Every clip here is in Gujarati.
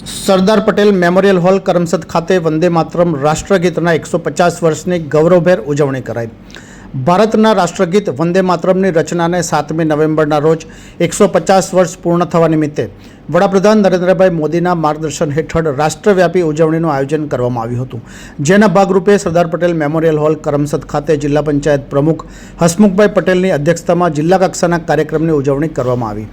સરદાર પટેલ મેમોરિયલ હોલ કરમસદ ખાતે વંદે માતરમ રાષ્ટ્રગીતના એકસો પચાસ વર્ષની ગૌરવભેર ઉજવણી કરાઈ. ભારતના રાષ્ટ્રગીત વંદે માતરમની રચનાને સાતમી નવેમ્બરના રોજ એકસો પચાસ વર્ષ પૂર્ણ થવા નિમિત્તે વડાપ્રધાન નરેન્દ્રભાઈ મોદીના માર્ગદર્શન હેઠળ રાષ્ટ્રવ્યાપી ઉજવણીનું આયોજન કરવામાં આવ્યું હતું. જેના ભાગરૂપે સરદાર પટેલ મેમોરિયલ હોલ કરમસદ ખાતે જિલ્લા પંચાયત પ્રમુખ હસમુખભાઈ પટેલની અધ્યક્ષતામાં જિલ્લા કક્ષાના કાર્યક્રમની ઉજવણી કરવામાં આવી.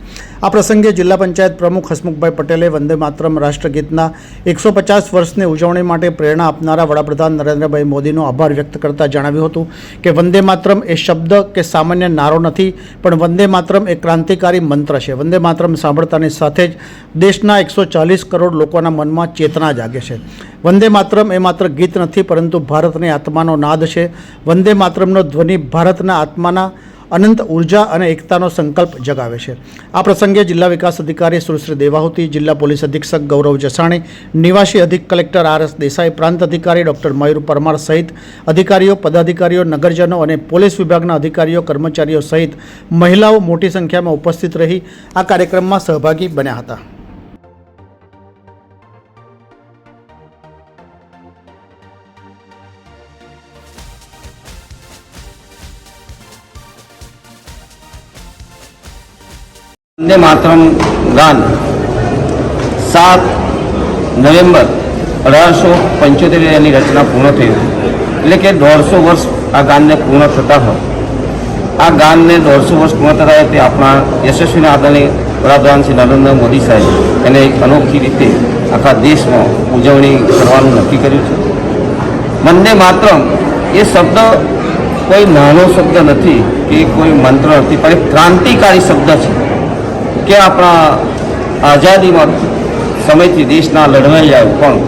આ પ્રસંગે જિલ્લા પંચાયત પ્રમુખ હસમુખભાઈ પટેલે વંદે માતરમ રાષ્ટ્રગીતના એકસો પચાસ વર્ષની ઉજવણી માટે પ્રેરણા આપનારા વડાપ્રધાન નરેન્દ્રભાઈ મોદીનો આભાર વ્યક્ત કરતા જણાવ્યું હતું કે વંદે માતરમ એ શબ્દ કે સામાન્ય નારો નથી, પણ વંદે માતરમ એ ક્રાંતિકારી મંત્ર છે. વંદે માતરમ સાંભળતાની સાથે જ દેશના એકસો ચાલીસ કરોડ લોકોના મનમાં ચેતના જાગે છે. વંદે માતરમ એ માત્ર ગીત નથી, પરંતુ ભારતની આત્માનો નાદ છે. વંદે માતરમનો ધ્વનિ ભારતના આત્માના અનંત ઊર્જા અને એકતાનો સંકલ્પ જગાવે છે. આ પ્રસંગે જિલ્લા વિકાસ અધિકારી સુશ્રી દેવાહુતિ, જિલ્લા પોલીસ અધિક્ષક ગૌરવ જસાણી, નિવાસી અધિક કલેક્ટર આર એસ દેસાઈ, પ્રાંત અધિકારી ડૉક્ટર મયુર પરમાર સહિત અધિકારીઓ, પદાધિકારીઓ, નગરજનો અને પોલીસ વિભાગના અધિકારીઓ, કર્મચારીઓ સહિત મહિલાઓ મોટી સંખ્યામાં ઉપસ્થિત રહી આ કાર્યક્રમમાં સહભાગી બન્યા હતા. વંદે માતરમ ગાન. સાત નવેમ્બર અઢારસો પંચોતેર એની રચના પૂર્ણ થઈ એટલે કે દોઢસો વર્ષ આ ગાનને પૂર્ણ થતા હોય. આ ગાનને દોઢસો વર્ષ પૂર્ણ થતા હોય તે આપણા યશસ્વીના આદરણીય વડાપ્રધાન શ્રી નરેન્દ્ર મોદી સાહેબ એને એક અનોખી રીતે આખા દેશમાં ઉજવણી કરવાનું નક્કી કર્યું છે. વંદે માતરમ એ શબ્દ કોઈ નાનો શબ્દ નથી કે કોઈ મંત્ર નથી, પણ ક્રાંતિકારી શબ્દ છે. કે આપણા આઝાદીમાં સમયથી દેશના લડવાઈયાઓ પણ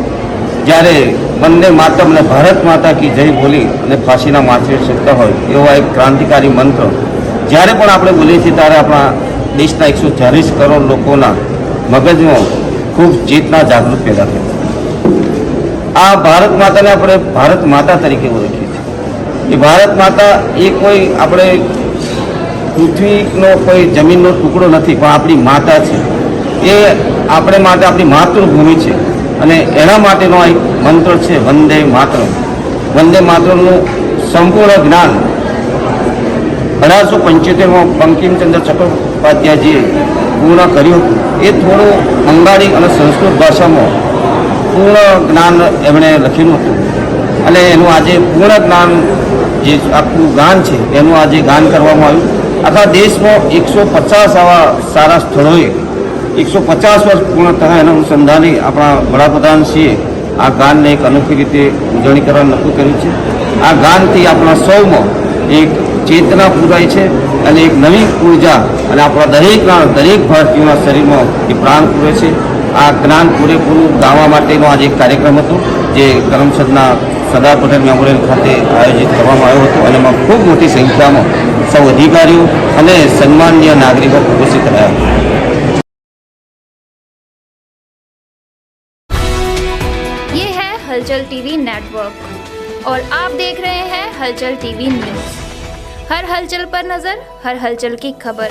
જ્યારે બંને માતમ અને ભારત માતા કી જય બોલી અને ફાંસીના માથે શકતા હોય એવો એક ક્રાંતિકારી મંત્ર જ્યારે પણ આપણે બોલીએ છીએ ત્યારે આપણા દેશના એકસો ચાલીસ કરોડ લોકોના મગજમાં ખૂબ ચેતના જાગૃત પેદા થાય છે. આ ભારત માતાને આપણે ભારત માતા તરીકે ઓળખીએ છીએ. એ ભારત માતા એ કોઈ આપણે પૃથ્વીનો કોઈ જમીનનો ટુકડો નથી, પણ આપણી માતા છે. એ આપણે માટે આપણી માતૃભૂમિ છે. અને એના માટેનો એક મંત્ર છે, વંદે માતરમ. વંદે માતરનું સંપૂર્ણ જ્ઞાન અઢારસો પંચોતેરમાં બંકિમચંદ્ર ચટ્ટોપાધ્યાયજીએ પૂર્ણ કર્યું એ થોડું બંગાળી અને સંસ્કૃત ભાષામાં પૂર્ણ જ્ઞાન એમણે લખેલું હતું. અને એનું આજે પૂર્ણ જ્ઞાન જે આપણું ગાન છે, એનું આજે ગાન કરવામાં આવ્યું. આખા દેશમાં એકસો પચાસ આવા સારા સ્થળોએ, એકસો પચાસ વર્ષ પૂર્ણ થયા એના અનુસંધાને આપણા વડાપ્રધાનશ્રીએ આ ગાનને એક અનોખી રીતે ઉજવણી કરવાનું નક્કી કર્યું છે. આ ગાનથી આપણા સૌમાં એક ચેતના પૂરાય છે અને એક નવી ઊર્જા અને આપણા દરેકના દરેક ભારતીયોના શરીરમાં એ પ્રાણ પૂરે છે. આ જ્ઞાન પૂરેપૂરું ગાવા માટેનો આજે એક કાર્યક્રમ હતો, જે કરમસદના સરદાર પટેલ મેમોરિયલ ખાતે આયોજિત કરવામાં આવ્યો હતો અને એમાં ખૂબ મોટી સંખ્યામાં સૌ અધિકારીઓ અને સન્માનીય નાગરિકો ઉપસ્થિત રહ્યા હતા ये है हलचल टीवी नेटवर्क और आप देख रहे हैं हलचल टीवी न्यूज हर हलचल पर नजर हर हलचल की खबर